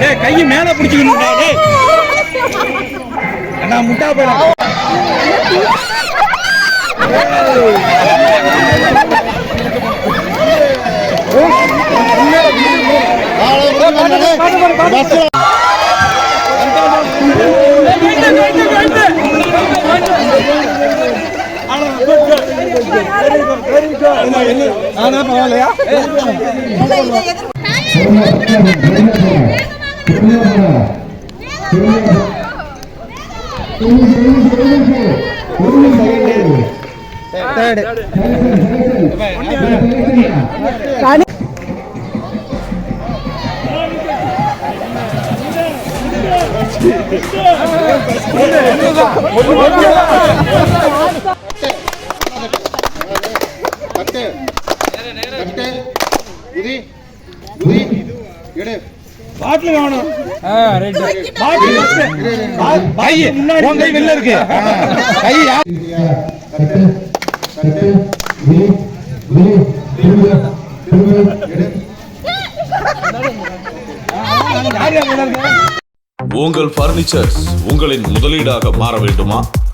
டேய் கையை மேல பிடிச்சிக்கணும்டா டேய். அண்ணா முட்டா போடா நானா பரவாயில்லையா கட்டு கட்டு. எடு. பாட்டில் வேணும் பாட்டில் உன் கை வெளில இருக்கு. கை இருக்கு? உங்கள் பர்னிச்சர்ஸ் உங்களின் முதலீடாக மாற வேண்டுமா?